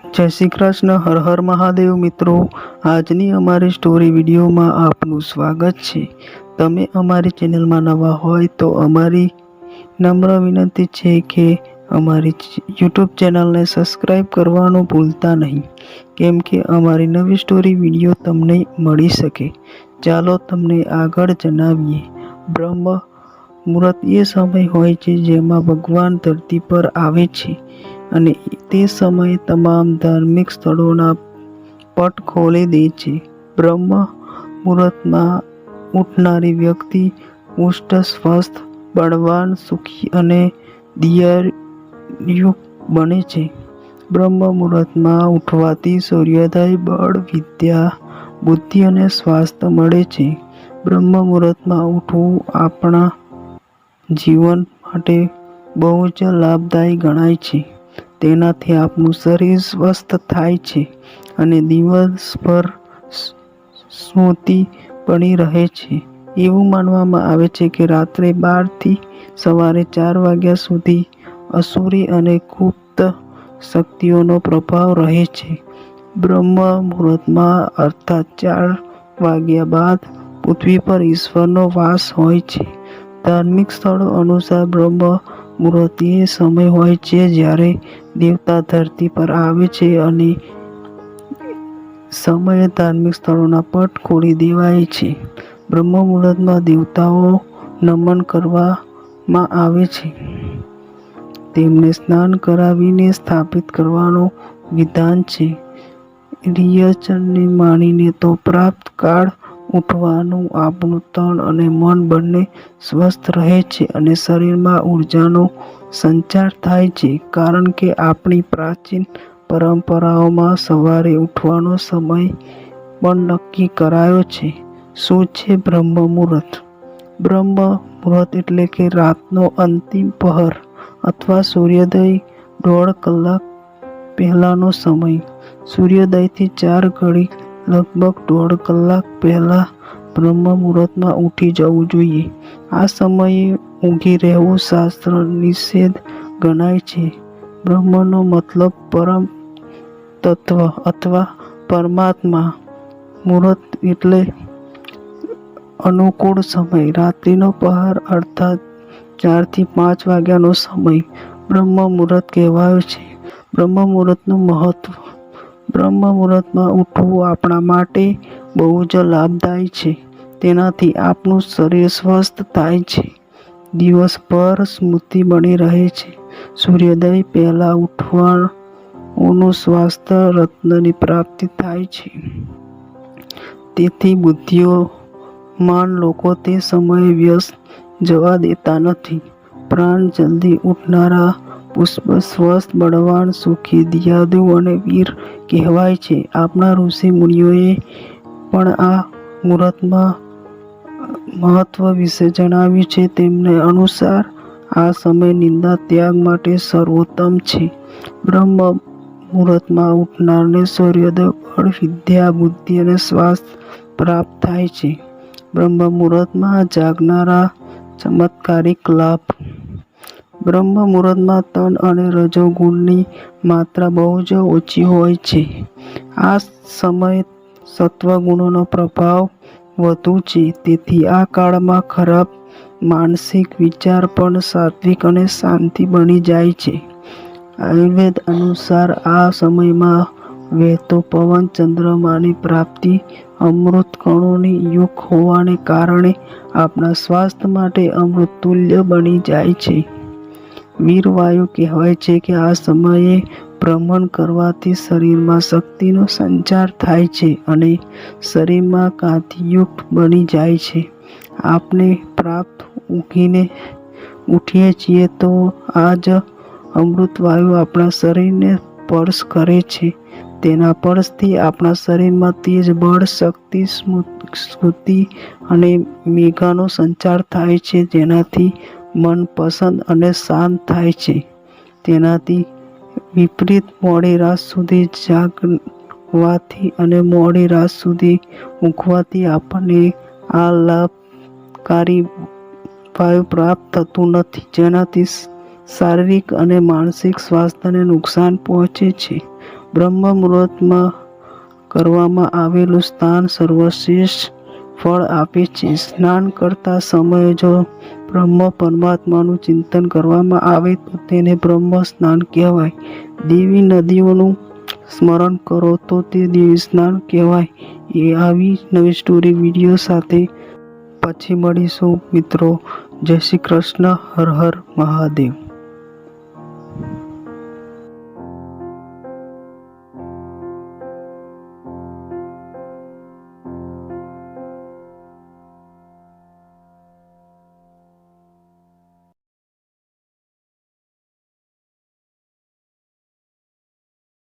જય શ્રી કૃષ્ણ, હર હર મહાદેવ મિત્રો. આજની અમારી સ્ટોરી વિડીયોમાં આપનું સ્વાગત છે. તમે અમારી ચેનલમાં નવા હોય તો અમારી નમ્ર વિનંતી છે કે અમારી યુટ્યુબ ચેનલને સબસ્ક્રાઈબ કરવાનું ભૂલતા નહીં. કેમ કે અમારી નવી સ્ટોરી વીડિયો તમને મળી શકે. ચાલો તમને આગળ જણાવીએ. બ્રહ્મ મુહૂર્ત એ સમય હોય છે જેમાં ભગવાન ધરતી પર આવે છે. અને તે સમયે તમામ ધાર્મિક સ્થળોના પટ ખોલી દે છે. બ્રહ્મ મુહૂર્તમાં ઉઠનારી વ્યક્તિ ઉષ્ટ સ્વસ્થ, બળવાન, સુખી અને દિયરયુક્ત બને છે. બ્રહ્મ મુહૂર્તમાં ઉઠવાથી સૂર્યોદય, બળ, વિદ્યા, બુદ્ધિ અને સ્વાસ્થ્ય મળે છે. બ્રહ્મ મુહૂર્તમાં ઉઠવું આપણા જીવન માટે બહુ જ લાભદાયી ગણાય છે. તેનાથી આપણું શરીર સ્વસ્થ થાય છે અને દિવસભર સ્મૃતિ બની રહે છે. એવું માનવામાં આવે છે કે રાત્રે બારથી સવારે ચાર વાગ્યા સુધી અસુરી અને ગુપ્ત શક્તિઓનો પ્રભાવ રહે છે. બ્રહ્મ મુહૂર્તમાં અર્થાત ચાર વાગ્યા બાદ પૃથ્વી પર ઈશ્વરનો વાસ હોય છે. ધાર્મિક સ્થળો અનુસાર બ્રહ્મ મુહૂર્ત એ સમય હોય છે જ્યારે દેવતા ધરતી પર આવે છે અને સમયે ધાર્મિક સ્થળોના પટ ખોલી દેવાય છે. બ્રહ્મ મુહૂર્તમાં દેવતાઓ નમન કરવામાં આવે છે. તેમને સ્નાન કરાવીને સ્થાપિત કરવાનું વિધાન છે. રિયચનને માનીને તો પ્રાપ્ત કાળ ઉઠવાનું આપણું તન અને મન બંને સ્વસ્થ રહે છે અને શરીરમાં ઉર્જાનો સંચાર થાય છે. કારણ કે આપણી પ્રાચીન પરંપરાઓમાં સવારે ઉઠવાનો સમય પણ નક્કી કરાયો છે. શું છે બ્રહ્મ મુહૂર્ત? બ્રહ્મ મુહૂર્ત એટલે કે રાતનો અંતિમ પહર અથવા સૂર્યોદય દોઢ કલાક પહેલાંનો સમય. સૂર્યોદયથી ચાર ઘડી લગભગ દોઢ કલાક પહેલાં બ્રહ્મ મુહૂર્તમાં ઉઠી જવું જોઈએ. આ સમયે ઊંઘી રહેવું શાસ્ત્ર નિષેધ ગણાય છે. બ્રહ્મનો મતલબ પરમ તત્વ અથવા પરમાત્મા. મુહૂર્ત એટલે અનુકૂળ સમય. રાત્રિનો પહાર અર્થાત ચારથી પાંચ વાગ્યાનો સમય બ્રહ્મ મુહૂર્ત કહેવાયો છે. બ્રહ્મ મુહૂર્તનું મહત્વ બ્રહ્મ મુહૂર્તમાં ઉઠવું આપણા માટે બહુ જ લાભદાયી છે. તેનાથી આપણું શરીર સ્વસ્થ થાય છે. દિવસભર સ્મૃતિ બની રહે છે. સૂર્યોદય પહેલાં ઉઠવાનું સ્વાસ્થ્ય રત્નની પ્રાપ્તિ થાય છે. તેથી બુદ્ધિઓમાન લોકો તે સમયે વ્યસ્ત જવા દેતા નથી. પ્રાણ જલ્દી ઉઠનારા પુષ્પ સ્વસ્થ બળવાન સુખી દિયાદુ અને વીર કહેવાય છે. આપણા ઋષિ મુનિઓએ પણ આ મુહૂર્તમાં મહત્વ વિશે જણાવ્યું છે. તેમને અનુસાર આ સમય નિંદા ત્યાગ માટે સર્વોત્તમ છે. બ્રહ્મ મુહૂર્તમાં ઉઠનારને સૂર્યોદય બળ વિદ્યા, બુદ્ધિ અને સ્વાસ્થ્ય પ્રાપ્ત થાય છે. બ્રહ્મ મુહૂર્તમાં જાગનારા ચમત્કારિક લાભ બ્રહ્મ મુહૂર્તમાં તન અને રજોગુણની માત્રા બહુ જ ઓછી હોય છે. આ સમયે સત્વગુણોનો પ્રભાવ વધુ છે. તેથી આ કાળમાં ખરાબ માનસિક વિચાર પણ સાત્વિક અને શાંતિ બની જાય છે. આયુર્વેદ અનુસાર આ સમયમાં વહેતો પવન ચંદ્રમાની પ્રાપ્તિ અમૃત કણોની યુગ હોવાને કારણે આપણા સ્વાસ્થ્ય માટે અમૃતતુલ્ય બની જાય છે. વીરવાયુ કહેવાય છે કે આ સમયે ભ્રમણ કરવાથી શરીરમાં શક્તિનો સંચાર થાય છે અને શરીરમાં કાંતિયુક્ત બની જાય છે. આપણે પ્રાપ્ત ઊંઘીને ઉઠીએ છીએ તો આ જ અમૃતવાયુ આપણા શરીરને સ્પર્શ કરે છે. તેના પરથી આપણા શરીરમાં તેજ બળ, શક્તિ સ્મૃતિ અને મેઘાનો સંચાર થાય છે. જેનાથી મન પસંદ અને શાંત થાય છે. તેનાથી વિપરીત મોડી રાત સુધી જાગવાથી અને મોડી રાત સુધી ઊંઘવાથી આપણને આ લાભકારી વાયુ પ્રાપ્ત થતું નથી, જેનાથી શારીરિક અને માનસિક સ્વાસ્થ્યને નુકસાન પહોંચે છે. બ્રહ્મ મુહૂર્તમાં કરવામાં આવેલું સ્થાન સર્વશ્રેષ્ઠ ફળ આપે છે. સ્નાન કરતા સમયે જો બ્રહ્મ પરમાત્માનું ચિંતન કરવામાં આવે તો તેને બ્રહ્મ સ્નાન કહેવાય. દેવી નદીઓનું સ્મરણ કરો તો તે દેવી સ્નાન કહેવાય. એ આવી નવી સ્ટોરી વીડિયો સાથે પછી મળીશું મિત્રો. જય શ્રી કૃષ્ણ. હર હર મહાદેવ.